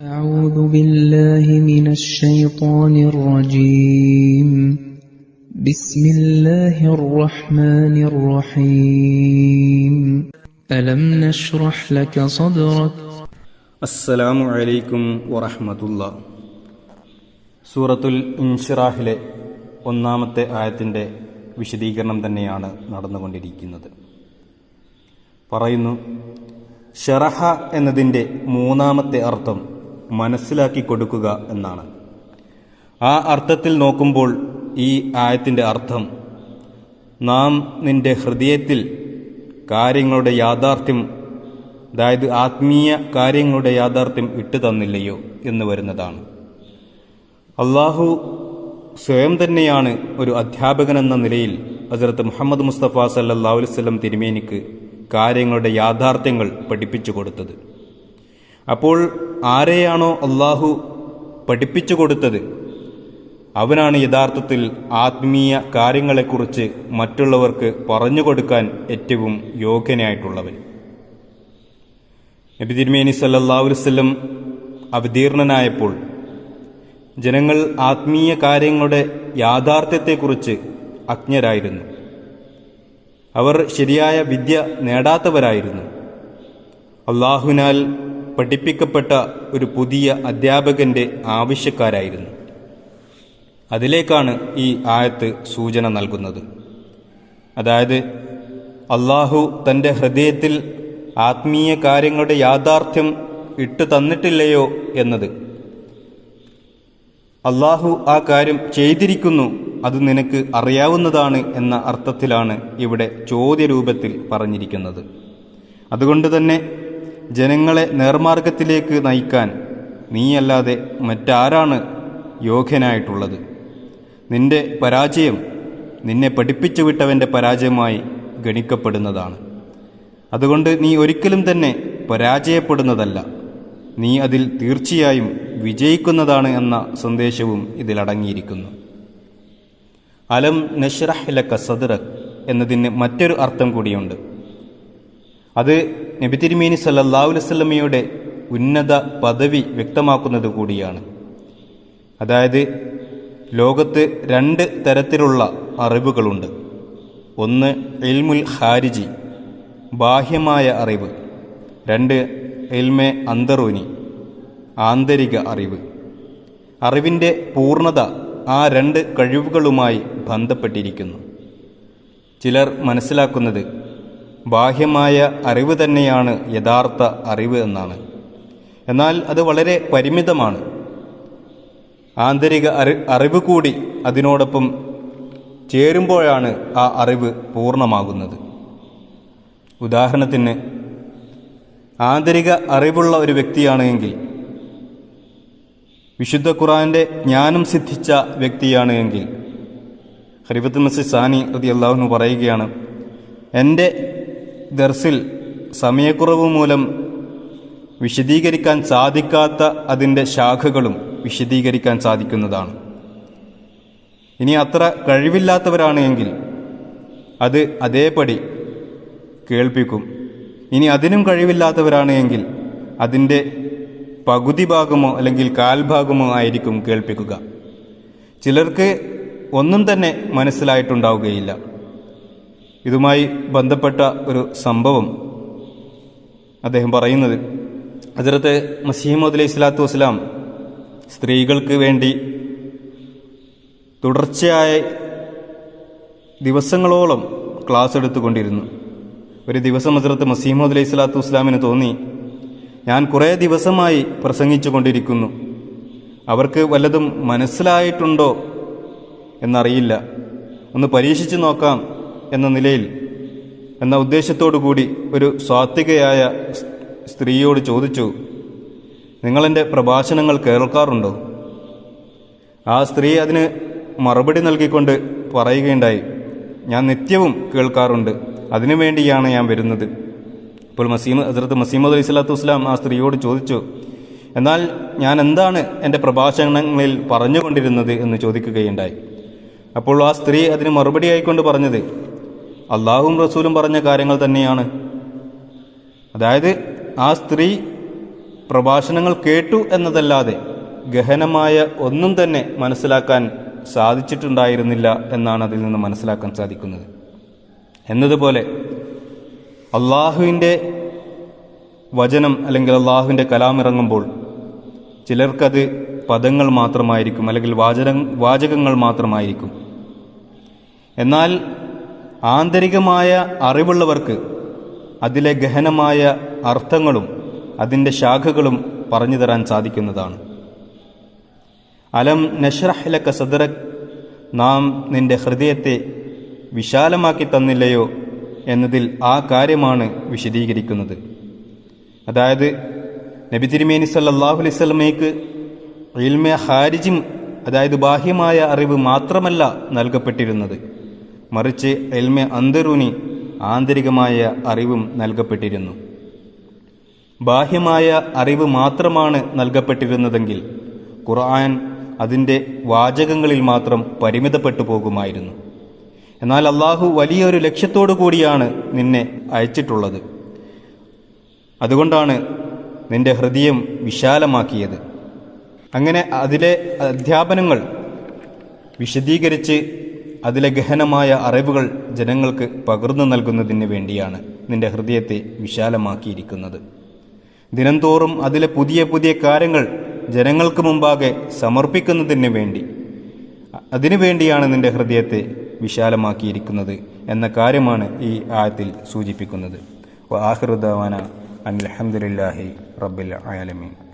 أعوذ بالله من الشيطان الرجيم بسم الله الرحمن الرحيم ألم نشرح لك صدرك അസ്സലാമു അലൈക്കും വറഹമത്തുള്ള സൂറത്തുൽ ഇൻഷിറാഹിലെ ഒന്നാമത്തെ ആയത്തിൻ്റെ വിശദീകരണം തന്നെയാണ് നടന്നുകൊണ്ടിരിക്കുന്നത് പറയുന്നു ഷറഹ എന്നതിന്റെ മൂന്നാമത്തെ അർത്ഥം മനസ്സിലാക്കി കൊടുക്കുക എന്നാണ്. ആ അർത്ഥത്തിൽ നോക്കുമ്പോൾ ഈ ആയത്തിന്റെ അർത്ഥം നാം നിന്റെ ഹൃദയത്തിൽ കാര്യങ്ങളുടെ യാഥാർത്ഥ്യം അതായത് ആത്മീയ കാര്യങ്ങളുടെ യാഥാർത്ഥ്യം ഇട്ടു തന്നില്ലയോ എന്ന് വരുന്നതാണ്. അള്ളാഹു സ്വയം തന്നെയാണ് ഒരു അധ്യാപകനെന്ന നിലയിൽ ഹസരത്ത് മുഹമ്മദ് മുസ്തഫ സല്ലാ വസ്ലം തിരുമേനിക്ക് കാര്യങ്ങളുടെ യാഥാർത്ഥ്യങ്ങൾ പഠിപ്പിച്ചു കൊടുത്തത്. അപ്പോൾ ആരെയാണോ അള്ളാഹു പഠിപ്പിച്ചു കൊടുത്തത്? അവനാണ് യഥാർത്ഥത്തിൽ ആത്മീയ കാര്യങ്ങളെക്കുറിച്ച് മറ്റുള്ളവർക്ക് പറഞ്ഞു കൊടുക്കാൻ ഏറ്റവും യോഗ്യനായിട്ടുള്ളവൻ. നബി തിരുമേനി സല്ലാസ്ലം അവതീർണനായപ്പോൾ ജനങ്ങൾ ആത്മീയ കാര്യങ്ങളുടെ യാഥാർത്ഥ്യത്തെക്കുറിച്ച് അജ്ഞരായിരുന്നു. അവർ ശരിയായ വിദ്യ നേടാത്തവരായിരുന്നു. അള്ളാഹുനാൽ പഠിപ്പിക്കപ്പെട്ട ഒരു പുതിയ അധ്യാപകന്റെ ആവശ്യക്കാരായിരുന്നു. അതിലേക്കാണ് ഈ ആയത്ത് സൂചന നൽകുന്നത്. അതായത് അള്ളാഹു തന്റെ ഹൃദയത്തിൽ ആത്മീയ കാര്യങ്ങളുടെ യാഥാർത്ഥ്യം ഇട്ടു തന്നിട്ടില്ലയോ എന്നത്. അള്ളാഹു ആ കാര്യം ചെയ്തിരിക്കുന്നു അത് നിനക്ക് അറിയാവുന്നതാണ് എന്ന അർത്ഥത്തിലാണ് ഇവിടെ ചോദ്യരൂപത്തിൽ പറഞ്ഞിരിക്കുന്നത്. അതുകൊണ്ട് തന്നെ ജനങ്ങളെ നേർമാർഗത്തിലേക്ക് നയിക്കാൻ നീയല്ലാതെ മറ്റാരാണ് യോഗ്യനായിട്ടുള്ളത്? നിന്റെ പരാജയം നിന്നെ പഠിപ്പിച്ചു വിട്ടവന്റെ പരാജയമായി ഗണിക്കപ്പെടുന്നതാണ്. അതുകൊണ്ട് നീ ഒരിക്കലും തന്നെ പരാജയപ്പെടുന്നതല്ല. നീ അതിൽ തീർച്ചയായും വിജയിക്കുന്നതാണ് എന്ന സന്ദേശവും ഇതിലടങ്ങിയിരിക്കുന്നു. അലം നഷ്റഹ് ലക്ക സദറക് എന്നതിന് മറ്റൊരു അർത്ഥം കൂടിയുണ്ട്. അത് നബി തിരുമേനി സല്ലാഹു വല്ലമയുടെ ഉന്നത പദവി വ്യക്തമാക്കുന്നത് കൂടിയാണ്. അതായത് ലോകത്ത് രണ്ട് തരത്തിലുള്ള അറിവുകളുണ്ട്. ഒന്ന് എൽമുൽ ഹാരിജി ബാഹ്യമായ അറിവ്. രണ്ട് എൽമെ അന്തറൂനി ആന്തരിക അറിവ്. അറിവിന്റെ പൂർണത ആ രണ്ട് കഴിവുകളുമായി ബന്ധപ്പെട്ടിരിക്കുന്നു. ചിലർ മനസ്സിലാക്കുന്നത് ബാഹ്യമായ അറിവ് തന്നെയാണ് യഥാർത്ഥ അറിവ് എന്നാണ്. എന്നാൽ അത് വളരെ പരിമിതമാണ്. ആന്തരിക അറി അറിവ് കൂടി അതിനോടൊപ്പം ചേരുമ്പോഴാണ് ആ അറിവ് പൂർണമാകുന്നത്. ഉദാഹരണത്തിന് ആന്തരിക അറിവുള്ള ഒരു വ്യക്തിയാണ് വിശുദ്ധ ഖുറാന്റെ ജ്ഞാനം സിദ്ധിച്ച വ്യക്തിയാണ് എങ്കിൽ. ഹരിഫത്ത് മസി സാനി റതി അള്ളാഹുനു പറയുകയാണ് എന്റെ ദർസിൽ സമയക്കുറവ് മൂലം വിശദീകരിക്കാൻ സാധിക്കാത്ത അതിന്റെ ശാഖകളും വിശദീകരിക്കാൻ സാധിക്കുന്നതാണ്. ഇനി അത്ര കഴിവില്ലാത്തവരാണ് എങ്കിൽ അത് അതേപടി കേൾപ്പിക്കും. ഇനി അതിനും കഴിവില്ലാത്തവരാണ് എങ്കിൽ അതിന്റെ പകുതി ഭാഗമോ അല്ലെങ്കിൽ കാൽഭാഗമോ ആയിരിക്കും കേൾപ്പിക്കുക. ചിലർക്ക് ഒന്നും തന്നെ മനസ്സിലായിട്ടുണ്ടാവുകയില്ല. ഇതുമായി ബന്ധപ്പെട്ട ഒരു സംഭവം അദ്ദേഹം പറയുന്നത്. അതിർത്ത് മസീമദ് അലൈഹി സ്വലാത്തു വസ്സലാം സ്ത്രീകൾക്ക് വേണ്ടി തുടർച്ചയായ ദിവസങ്ങളോളം ക്ലാസ് എടുത്തുകൊണ്ടിരുന്നു. ഒരു ദിവസം ഹസരത്ത് മസീമദ് അലൈഹി സ്വലാത്തു വസ്സലാമിന് തോന്നി ഞാൻ കുറേ ദിവസമായി പ്രസംഗിച്ചു കൊണ്ടിരിക്കുന്നു. അവർക്ക് വല്ലതും മനസ്സിലായിട്ടുണ്ടോ എന്നറിയില്ല. ഒന്ന് പരീക്ഷിച്ചു നോക്കാം എന്ന നിലയിൽ. എന്ന ഉദ്ദേശത്തോടു കൂടി ഒരു സ്വാത്വികയായ സ്ത്രീയോട് ചോദിച്ചു നിങ്ങളെന്റെ പ്രഭാഷണങ്ങൾ കേൾക്കാറുണ്ടോ? ആ സ്ത്രീ അതിന് മറുപടി നൽകിക്കൊണ്ട് പറയുകയുണ്ടായി ഞാൻ നിത്യവും കേൾക്കാറുണ്ട്. അതിനു വേണ്ടിയാണ് ഞാൻ വരുന്നത്. അപ്പോൾ മസീമ ഹസരത്ത് മസീമദ് അലൈഹി സ്വലാത്തു വസ്സലാം ആ സ്ത്രീയോട് ചോദിച്ചു എന്നാൽ ഞാൻ എന്താണ് എന്റെ പ്രഭാഷണങ്ങളിൽ പറഞ്ഞുകൊണ്ടിരുന്നത്? എന്ന് ചോദിക്കുകയുണ്ടായി. അപ്പോൾ ആ സ്ത്രീ അതിന് മറുപടി ആയിക്കൊണ്ട് പറഞ്ഞത് അള്ളാഹും റസൂലും പറഞ്ഞ കാര്യങ്ങൾ തന്നെയാണ്. അതായത് ആ സ്ത്രീ പ്രഭാഷണങ്ങൾ കേട്ടു എന്നതല്ലാതെ ഗഹനമായ ഒന്നും തന്നെ മനസ്സിലാക്കാൻ സാധിച്ചിട്ടുണ്ടായിരുന്നില്ല എന്നാണ് അതിൽ നിന്ന് മനസ്സിലാക്കാൻ സാധിക്കുന്നത്. എന്നതുപോലെ അള്ളാഹുവിന്റെ വചനം അല്ലെങ്കിൽ അള്ളാഹുവിന്റെ കലാമിറങ്ങുമ്പോൾ ചിലർക്കത് പദങ്ങൾ മാത്രമായിരിക്കും അല്ലെങ്കിൽ വാചക വാചകങ്ങൾ മാത്രമായിരിക്കും. എന്നാൽ ആന്തരികമായ അറിവുള്ളവർക്ക് അതിലെ ഗഹനമായ അർത്ഥങ്ങളും അതിന്റെ ശാഖകളും പറഞ്ഞു തരാൻ സാധിക്കുന്നതാണ്. അലം നഷ്റഹ്ലക്ക സദറക് നാം നിന്റെ ഹൃദയത്തെ വിശാലമാക്കി തന്നില്ലയോ? എന്നതിൽ ആ കാര്യമാണ് വിശദീകരിക്കുന്നത്. അതായത് നബി തിരുമേനി സല്ലല്ലാഹു അലൈഹി സ്വലമയ്ക്ക് ഇൽമെ ഹാരിജിം അതായത് ബാഹ്യമായ അറിവ് മാത്രമല്ല നൽകപ്പെട്ടിരുന്നത്. മറിച്ച് എൽമെ അന്തരൂനി ആന്തരികമായ അറിവും നൽകപ്പെട്ടിരുന്നു. ബാഹ്യമായ അറിവ് മാത്രമാണ് നൽകപ്പെട്ടിരുന്നതെങ്കിൽ ഖുർആൻ അതിന്റെ വാചകങ്ങളിൽ മാത്രം പരിമിതപ്പെട്ടു പോകുമായിരുന്നു. എന്നാൽ അള്ളാഹു വലിയൊരു ലക്ഷ്യത്തോടു കൂടിയാണ് നിന്നെ അയച്ചിട്ടുള്ളത്. അതുകൊണ്ടാണ് നിന്റെ ഹൃദയം വിശാലമാക്കിയത്. അങ്ങനെ അതിലെ അധ്യാപനങ്ങൾ വിശദീകരിച്ച് അതിലെ ഗഹനമായ അറിവുകൾ ജനങ്ങൾക്ക് പകർന്നു നൽകുന്നതിന് വേണ്ടിയാണ് നിന്റെ ഹൃദയത്തെ വിശാലമാക്കിയിരിക്കുന്നത്. ദിനംതോറും അതിലെ പുതിയ പുതിയ കാര്യങ്ങൾ ജനങ്ങൾക്ക് മുമ്പാകെ സമർപ്പിക്കുന്നതിന് വേണ്ടി അതിനു വേണ്ടിയാണ് നിന്റെ ഹൃദയത്തെ വിശാലമാക്കിയിരിക്കുന്നത് എന്ന കാര്യമാണ് ഈ ആയത്തിൽ സൂചിപ്പിക്കുന്നത്. ആഹൃദവാന അനിൽ അഹമ്മദില്ലാഹി റബ്ബിൽ ആലമീൻ.